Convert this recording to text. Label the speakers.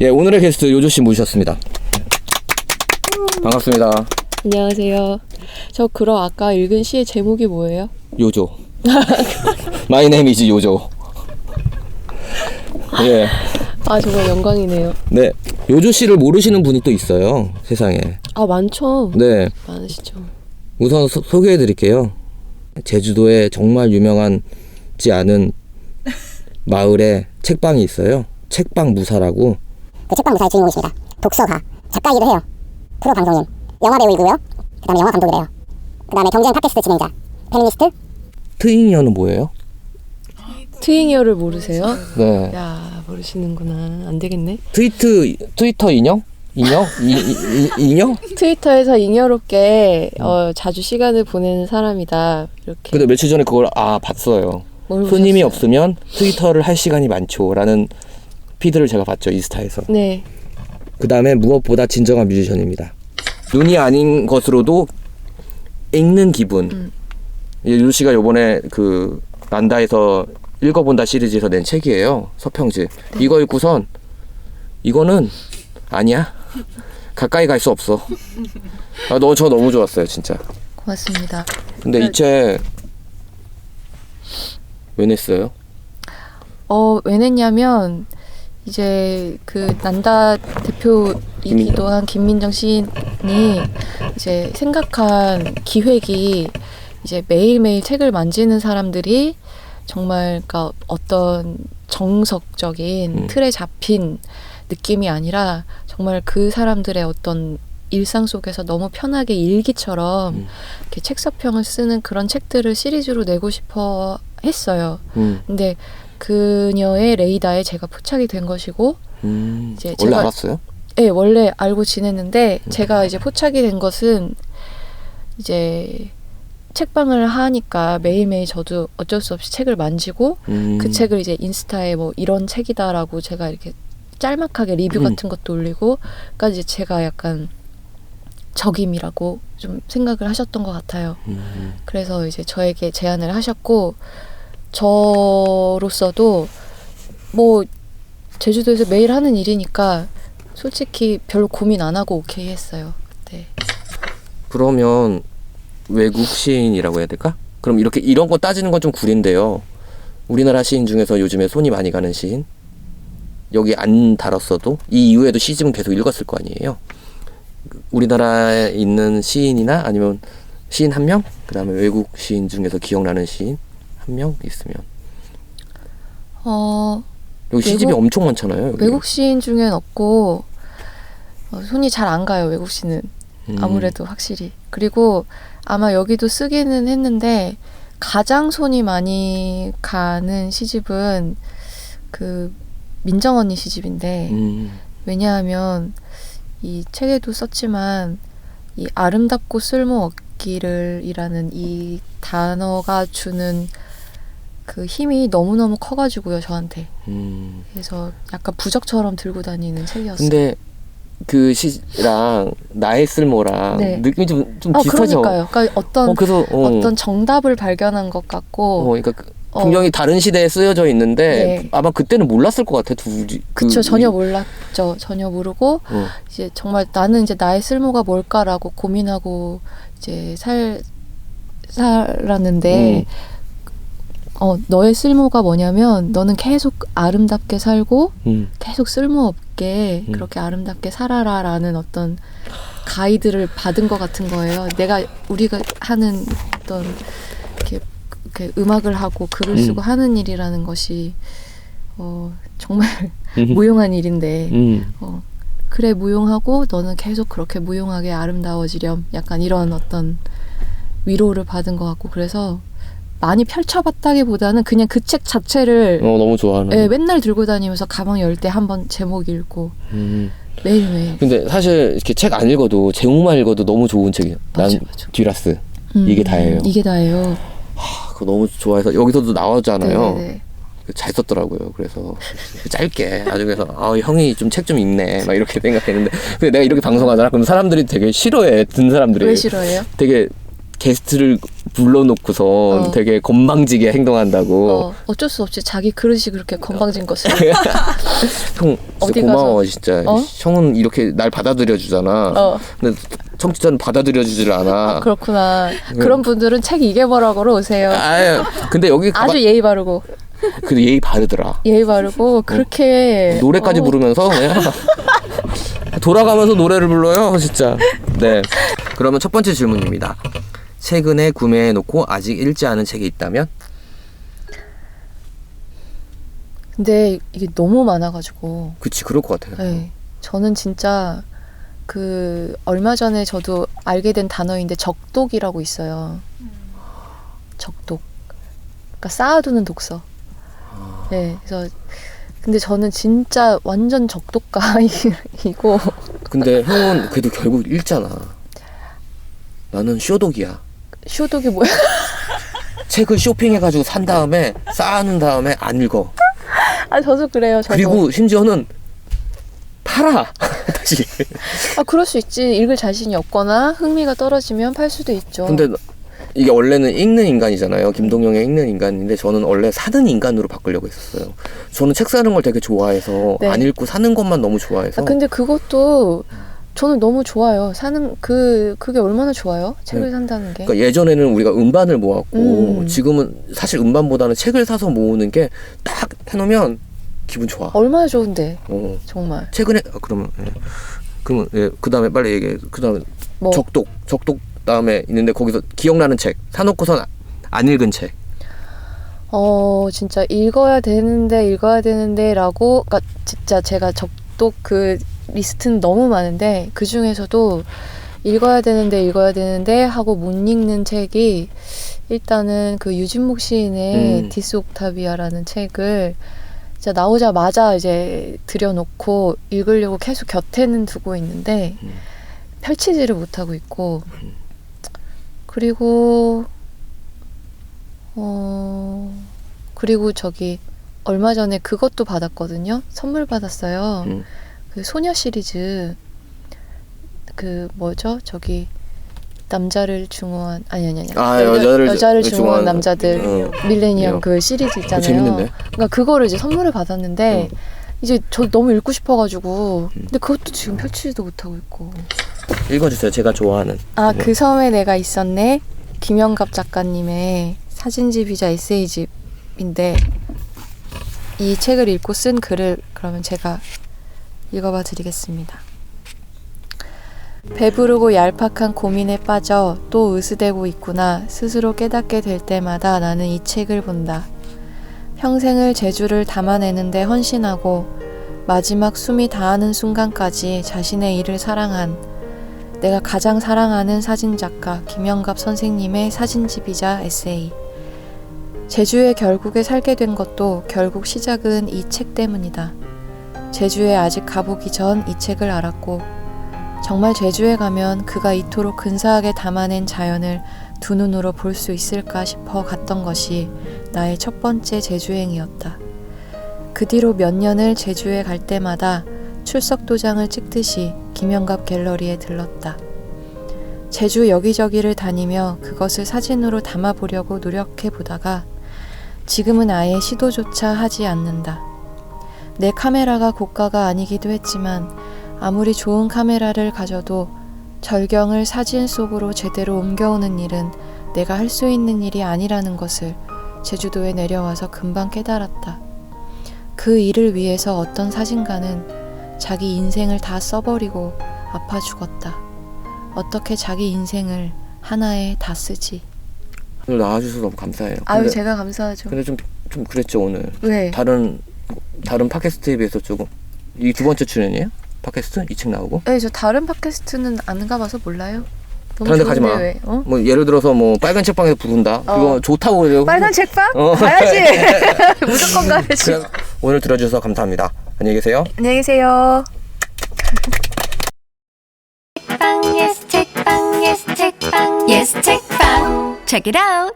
Speaker 1: 예, 오늘의 게스트 요조 씨 모셨습니다. 반갑습니다.
Speaker 2: 안녕하세요. 저 그럼 아까 읽은 시의 제목이 뭐예요?
Speaker 1: 요조. 마이 네임 이즈 요조. 예.
Speaker 2: 아 정말 영광이네요.
Speaker 1: 네. 요조 씨를 모르시는 분이 또 있어요. 세상에.
Speaker 2: 아 많죠.
Speaker 1: 네.
Speaker 2: 많으시죠.
Speaker 1: 우선 소, 소개해 드릴게요. 제주도에 정말 유명한지 않은 마을에 책방이 있어요. 책방 무사라고.
Speaker 3: 그 책방 무사의 주인공이십니다. 독서가 작가이기도 해요. 프로 방송인, 영화 배우이고요. 그 다음에 영화 감독이래요. 그 다음에 경제인 팟캐스트 진행자, 페미니스트,
Speaker 1: 트잉이어는 뭐예요?
Speaker 2: 트윙이어를 모르세요?
Speaker 1: 네.
Speaker 2: 야 모르시는구나. 안 되겠네.
Speaker 1: 트위트 트위터 인형? 인형? 이, 이, 이, 인형?
Speaker 2: 트위터에서 잉여롭게 어, 자주 시간을 보내는 사람이다. 이렇게.
Speaker 1: 근데 며칠 전에 그걸 아 봤어요.
Speaker 2: 뭘
Speaker 1: 손님이? 없으면 트위터를 할 시간이 많죠라는 피드를 제가 봤죠 인스타에서.
Speaker 2: 네.
Speaker 1: 그 다음에 무엇보다 진정한 뮤지션입니다. 눈이 아닌 것으로도 읽는 기분.
Speaker 2: 음.
Speaker 1: 유주 씨가 요번에 그 난다에서 읽어본다 시리즈에서 낸 책이에요. 서평지.
Speaker 2: 네.
Speaker 1: 이거 읽고선 이거는 아니야. 가까이 갈 수 없어. 아, 너 저 너무 좋았어요, 진짜.
Speaker 2: 고맙습니다.
Speaker 1: 근데 이 책 왜 냈어요?
Speaker 2: 어, 왜 냈냐면 이제 그 난다 대표이기도 한 김민정 시인이 이제 생각한 기획이 이제 매일매일 책을 만지는 사람들이 정말 그러니까 어떤 정석적인
Speaker 1: 음.
Speaker 2: 틀에 잡힌 느낌이 아니라 정말 그 사람들의 어떤 일상 속에서 너무 편하게 일기처럼
Speaker 1: 음.
Speaker 2: 이렇게 책 서평을 쓰는 그런 책들을 시리즈로 내고 싶어 했어요.
Speaker 1: 음,
Speaker 2: 근데 그녀의 레이더에 제가 포착이 된 것이고,
Speaker 1: 음.
Speaker 2: 이제
Speaker 1: 원래
Speaker 2: 제가-
Speaker 1: 알았어요?
Speaker 2: 예, 원래 알고 지냈는데, 제가 이제 포착이 된 것은 이제 책방을 하니까 매일매일 저도 어쩔 수 없이 책을 만지고,
Speaker 1: 음.
Speaker 2: 그 책을 이제 인스타에 뭐 이런 책이다라고 제가 이렇게 짤막하게 리뷰
Speaker 1: 음.
Speaker 2: 같은 것도 올리고, 이제 제가 약간 적임이라고 좀 생각을 하셨던 것 같아요.
Speaker 1: 음.
Speaker 2: 그래서 이제 저에게 제안을 하셨고 저로서도 뭐 제주도에서 매일 하는 일이니까 솔직히 별로 고민 안 하고 오케이 했어요. 네.
Speaker 1: 그러면 외국 시인이라고 해야 될까? 그럼 이렇게 이런 거 따지는 건 좀 구린데요. 우리나라 시인 중에서 요즘에 손이 많이 가는 시인 여기 안 달았어도 이 이후에도 시집은 계속 읽었을 거 아니에요. 우리나라에 있는 시인이나 아니면 시인 한 명, 그다음에 외국 시인 중에서 기억나는 시인 한 명 있으면
Speaker 2: 어
Speaker 1: 여기 시집이
Speaker 2: 외국-
Speaker 1: 엄청 많잖아요. 여기.
Speaker 2: 외국 시인 중엔 없고 어, 손이 잘 안 가요 외국 시는
Speaker 1: 음.
Speaker 2: 아무래도 확실히 그리고 아마 여기도 쓰기는 했는데 가장 손이 많이 가는 시집은 그 민정 언니 시집인데
Speaker 1: 음.
Speaker 2: 왜냐하면 이 책에도 썼지만 이 아름답고 쓸모 없기를이라는 이 단어가 주는 그 힘이 너무너무 커가지고요 저한테
Speaker 1: 음.
Speaker 2: 그래서 약간 부적처럼 들고 다니는 책이었어요.
Speaker 1: 근데 그 시랑 나의 쓸모랑
Speaker 2: 네.
Speaker 1: 느낌이 좀, 좀
Speaker 2: 어
Speaker 1: 비슷하죠.
Speaker 2: 그러니까요. 그러니까 어떤
Speaker 1: 어, 그래서 어,
Speaker 2: 어떤 정답을 발견한 것
Speaker 1: 어,
Speaker 2: 같고
Speaker 1: 그러니까 그
Speaker 2: 어.
Speaker 1: 분명히 다른 시대에 쓰여져 있는데
Speaker 2: 네.
Speaker 1: 아마 그때는 몰랐을 것 같아.
Speaker 2: 그쵸
Speaker 1: 그-
Speaker 2: 전혀 몰랐죠 전혀 모르고
Speaker 1: 어.
Speaker 2: 이제 정말 나는 이제 나의 쓸모가 뭘까라고 고민하고 이제 살 살았는데 어 너의 쓸모가 뭐냐면 너는 계속 아름답게 살고
Speaker 1: 음.
Speaker 2: 계속 쓸모없게
Speaker 1: 음.
Speaker 2: 그렇게 아름답게 살아라라는 어떤 가이드를 받은 것 같은 거예요. 내가 우리가 하는 어떤 이렇게, 이렇게 음악을 하고 글을
Speaker 1: 음.
Speaker 2: 쓰고 하는 일이라는 것이 어, 정말
Speaker 1: 음.
Speaker 2: 무용한 일인데
Speaker 1: 음.
Speaker 2: 어, 그래 무용하고 너는 계속 그렇게 무용하게 아름다워지렴 약간 이런 어떤 위로를 받은 것 같고 그래서 많이 펼쳐봤다기보다는 그냥 그 책 자체를
Speaker 1: 어 너무 좋아하는.
Speaker 2: 예, 맨날 들고 다니면서 가방 열 때 한번 제목 읽고
Speaker 1: 음.
Speaker 2: 매일매일
Speaker 1: 근데 사실 이렇게 책 안 읽어도 제목만 읽어도 너무 좋은 책이에요.
Speaker 2: 맞아,
Speaker 1: 난
Speaker 2: 맞아.
Speaker 1: 듀라스.
Speaker 2: 음,
Speaker 1: 이게 다예요.
Speaker 2: 이게 다예요.
Speaker 1: 아, 그거 너무 좋아해서 여기서도 나왔잖아요.
Speaker 2: 네네네.
Speaker 1: 잘 썼더라고요. 그래서 짧게 그래서 아 형이 좀책좀 읽네 막 이렇게 생각했는데 근데 내가 이렇게 방송하잖아. 그럼 사람들이 되게 싫어해. 듣는 사람들이
Speaker 2: 왜 싫어해요?
Speaker 1: 되게 게스트를 불러놓고서
Speaker 2: 어.
Speaker 1: 되게 건방지게 행동한다고.
Speaker 2: 어, 어쩔 수 없이 자기 그릇이 그렇게 건방진 것을.
Speaker 1: 형 진짜
Speaker 2: 어디
Speaker 1: 고마워
Speaker 2: 가서-
Speaker 1: 진짜.
Speaker 2: 어?
Speaker 1: 형은 이렇게 날 받아들여 주잖아.
Speaker 2: 어.
Speaker 1: 근데 청취자는 받아들여 주질 않아.
Speaker 2: 그렇구나. 그런 분들은 책 뭐라고로 오세요.
Speaker 1: 아유, 근데 여기 가봐,
Speaker 2: 아주 예의 바르고
Speaker 1: 그 예의 바르더라.
Speaker 2: 예의 바르고 그렇게
Speaker 1: 노래까지
Speaker 2: 어,
Speaker 1: 부르면서 그냥 돌아가면서 노래를 불러요, 진짜. 네. 그러면 첫 번째 질문입니다. 최근에 구매해 놓고 아직 읽지 않은 책이 있다면?
Speaker 2: 근데 이게 너무 많아가지고
Speaker 1: 그치, 그럴 것 같아요.
Speaker 2: 네. 저는 진짜 그 얼마 전에 저도 알게 된 단어인데 적독이라고 있어요. 적독. 그러니까 쌓아두는 독서. 네. 그래서 근데 저는 진짜 완전 적독가이고
Speaker 1: 근데 형은 그래도 결국 읽잖아. 나는 쇼독이야.
Speaker 2: 쇼독이 뭐야?
Speaker 1: 책을 쇼핑해가지고 산 다음에 쌓아놓은 다음에 안 읽어.
Speaker 2: 아 저도 그래요. 저도.
Speaker 1: 그리고 심지어는 팔아. 다시.
Speaker 2: 아 그럴 수 있지. 읽을 자신이 없거나 흥미가 떨어지면 팔 수도 있죠.
Speaker 1: 근데 이게 원래는 읽는 인간이잖아요. 김동영의 읽는 인간인데 저는 원래 사는 인간으로 바꾸려고 했었어요. 저는 책 사는 걸 되게 좋아해서
Speaker 2: 네.
Speaker 1: 안 읽고 사는 것만 너무 좋아해서
Speaker 2: 아, 근데 그것도 저는 너무 좋아요. 사는 그 그게 얼마나 좋아요? 책을
Speaker 1: 네.
Speaker 2: 산다는 게.
Speaker 1: 그러니까 예전에는 우리가 음반을 모았고
Speaker 2: 음.
Speaker 1: 지금은 사실 음반보다는 책을 사서 모으는 게 딱 해놓으면 기분 좋아.
Speaker 2: 얼마나 좋은데
Speaker 1: 어.
Speaker 2: 정말.
Speaker 1: 최근에 아, 그러면 예. 그러면 예. 그 다음에 빨리 얘기해. 그 다음에
Speaker 2: 뭐
Speaker 1: 적독 적독 다음에 있는데 거기서 기억나는 책 사놓고선 안 읽은 책.
Speaker 2: 어 진짜 읽어야 되는데 읽어야 되는데라고 그러니까 진짜 제가 적독 그 리스트는 너무 많은데 그 중에서도 읽어야 되는데 읽어야 되는데 하고 못 읽는 책이 일단은 그 유진목 시인의
Speaker 1: 음.
Speaker 2: 디스 옥타비아라는 책을 진짜 나오자마자 이제 들여놓고 읽으려고 계속 곁에는 두고 있는데
Speaker 1: 음.
Speaker 2: 펼치지를 못하고 있고 그리고 어 그리고 저기 얼마 전에 그것도 받았거든요. 선물 받았어요.
Speaker 1: 음.
Speaker 2: 그 소녀 시리즈 그 뭐죠? 저기 남자를 중후한 아니 아니 아니
Speaker 1: 아, 여자를
Speaker 2: 여자를
Speaker 1: 중후한-
Speaker 2: 중후한 남자들
Speaker 1: 어.
Speaker 2: 밀레니엄
Speaker 1: 어.
Speaker 2: 그 시리즈 있잖아요.
Speaker 1: 재밌는데.
Speaker 2: 그러니까 그거를 이제 선물을 받았는데
Speaker 1: 음.
Speaker 2: 이제 저 너무 읽고 싶어가지고 근데 그것도 지금 펼치지도 못하고 있고
Speaker 1: 읽어주세요. 제가 좋아하는.
Speaker 2: 아
Speaker 1: 네.
Speaker 2: 그 섬에 내가 있었네 김영갑 작가님의 사진집이자 에세이집인데 이 책을 읽고 쓴 글을 그러면 제가 읽어봐 드리겠습니다. 배부르고 얄팍한 고민에 빠져 또 으스대고 있구나 스스로 깨닫게 될 때마다 나는 이 책을 본다. 평생을 제주를 담아내는데 헌신하고 마지막 숨이 다하는 순간까지 자신의 일을 사랑한 내가 가장 사랑하는 사진작가 김영갑 선생님의 사진집이자 에세이. 제주에 결국에 살게 된 것도 결국 시작은 이 책 때문이다. 제주에 아직 가보기 전 이 책을 알았고, 정말 제주에 가면 그가 이토록 근사하게 담아낸 자연을 두 눈으로 볼 수 있을까 싶어 갔던 것이 나의 첫 번째 제주행이었다. 그 뒤로 몇 년을 제주에 갈 때마다 출석 도장을 찍듯이 김영갑 갤러리에 들렀다. 제주 여기저기를 다니며 그것을 사진으로 담아보려고 노력해 보다가 지금은 아예 시도조차 하지 않는다. 내 카메라가 고가가 아니기도 했지만 아무리 좋은 카메라를 가져도 절경을 사진 속으로 제대로 옮겨오는 일은 내가 할 수 있는 일이 아니라는 것을 제주도에 내려와서 금방 깨달았다. 그 일을 위해서 어떤 사진가는 자기 인생을 다 써버리고 아파 죽었다. 어떻게 자기 인생을 하나에 다 쓰지?
Speaker 1: 오늘 나와주셔서 너무 감사해요.
Speaker 2: 아유
Speaker 1: 근데,
Speaker 2: 제가 감사하죠.
Speaker 1: 근데 좀, 좀 그랬죠 오늘.
Speaker 2: 왜?
Speaker 1: 다른 다른 팟캐스트에 비해서 조금 이 두 번째 출연이에요? 팟캐스트 이 책 나오고?
Speaker 2: 네, 저 다른 팟캐스트는 안 가봐서 몰라요. 너무
Speaker 1: 다른 데 가지
Speaker 2: 좋은데
Speaker 1: 마.
Speaker 2: 왜? 어?
Speaker 1: 뭐 예를 들어서 뭐 빨간 책방에서 부른다. 그거
Speaker 2: 어.
Speaker 1: 좋다고 그래요.
Speaker 2: 빨간 책방?
Speaker 1: 어.
Speaker 2: 가야지. 무조건 가야지.
Speaker 1: 오늘 들어주셔서 감사합니다. 안녕히 계세요.
Speaker 2: 안녕히 계세요.
Speaker 4: 책방 yes 책방 yes 책방 yes 책방 check it out